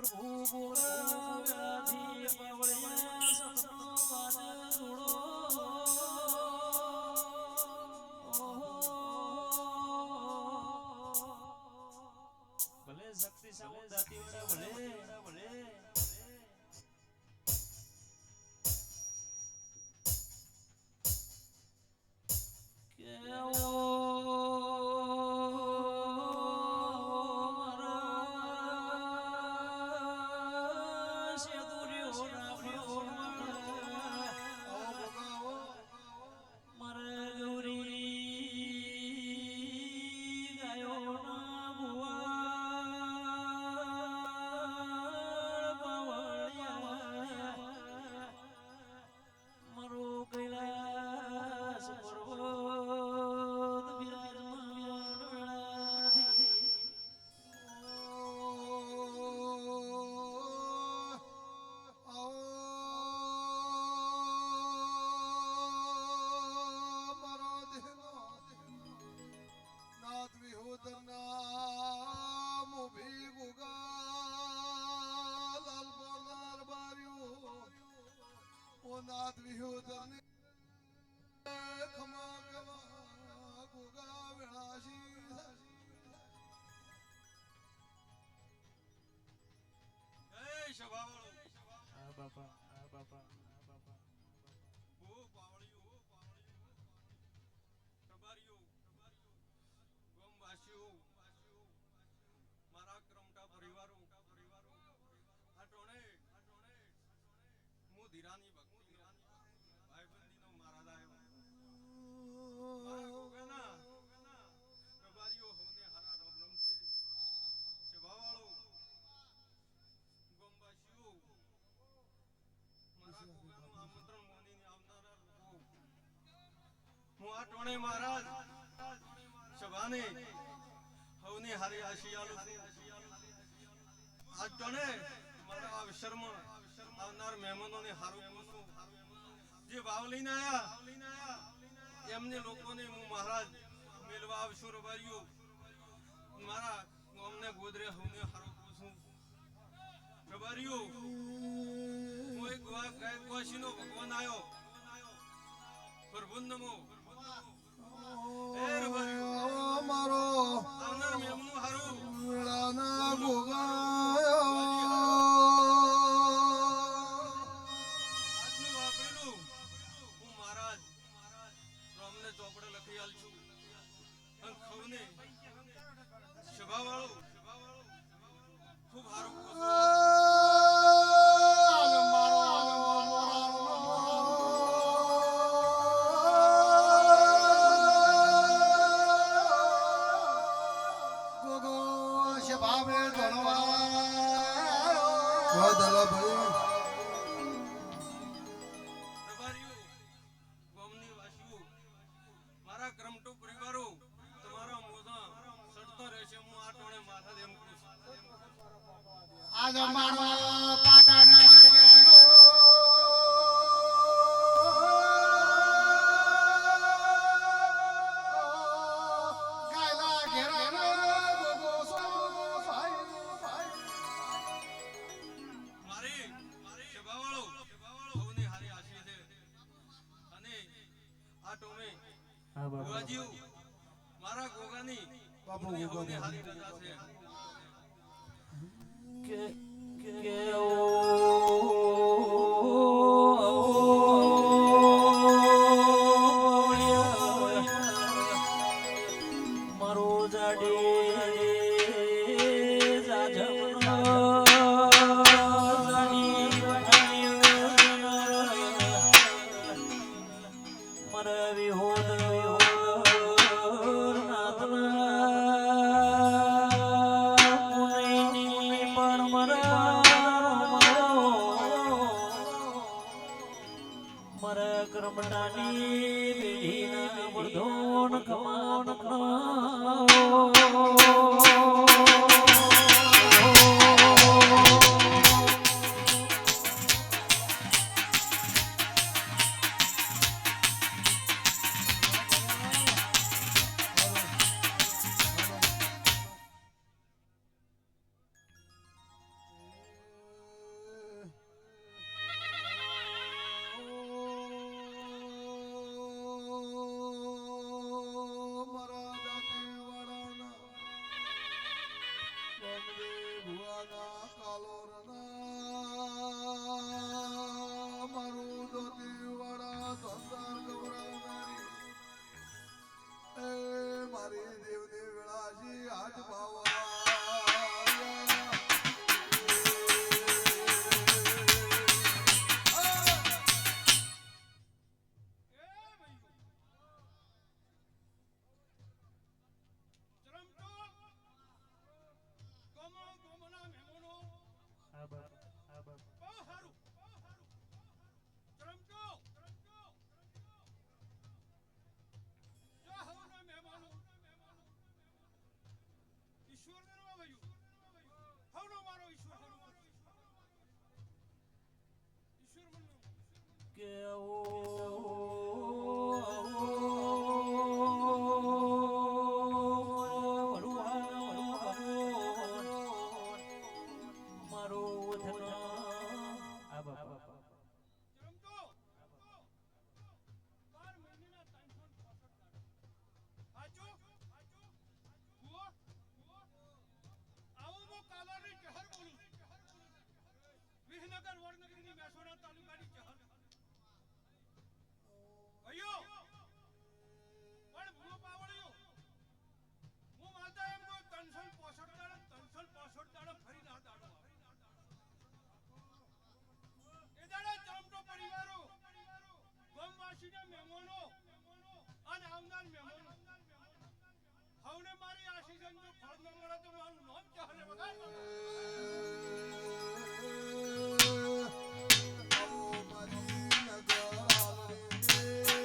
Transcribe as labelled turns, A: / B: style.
A: પ્રભુ જોડો ભલે શક્તિ સાઉન્ડ દાતી વડે ભલે ભલે
B: નાથ વિહુ ખમા
C: ધીરાની ભક્તિ ધીરાની ભાઈબંધી નો મારા ગોગાના. પ્રભારીઓ હોને હારા રમ રમશે. સભાવાળો ગોમવાસીઓ મારા ગોગાનું આમંત્રણ માનીને આવનારા લોકો. હું આ ટોણે મહારાજ. સભાને હવને હારી આશિયાલુ આજ ટોણે મારા અવસરમાં આવનાર મહેમાનોને હારું પૂછું. જે ભાવ લઈને આયા, એમને લોકોને હું મહારાજ મેળવા આવશું રબારીઓ. મારા અમને ગોદરે હવને હારું પૂછું. રબારીઓ કોઈ એક વા- ગાયકવાસીનો ભગવાન આવ્યો પ્રભુ નમો. એ અને ખવને સભાવાળો ખૂબ સારું પૂછો પ્રભારીઓ મારા ગોગાની બાપુ ગોગાની હાલી રજા છે.
B: મારો જાડે જાજમનો કોણ કોણ કોણ
C: વગર વડનગરની મેસોરા તાલુકાની જહર ભાઈઓ પણ ભૂલો પાવડ્યો હું
A: માનતા એમ
C: કોઈ ત્રણસો પોસઠ
B: દાડો
C: ત્રણસો
B: પોસઠ
C: દાડો ફરી ના દાડો
A: એ દાડા ચામટો પરિવારો, ગમવાસીના મહેમાનો અને આવનાર મહેમાનો. હવને મારી
D: આશીષ ફળ ન મળે તો મારું નામ ચાલે વગાડવાનું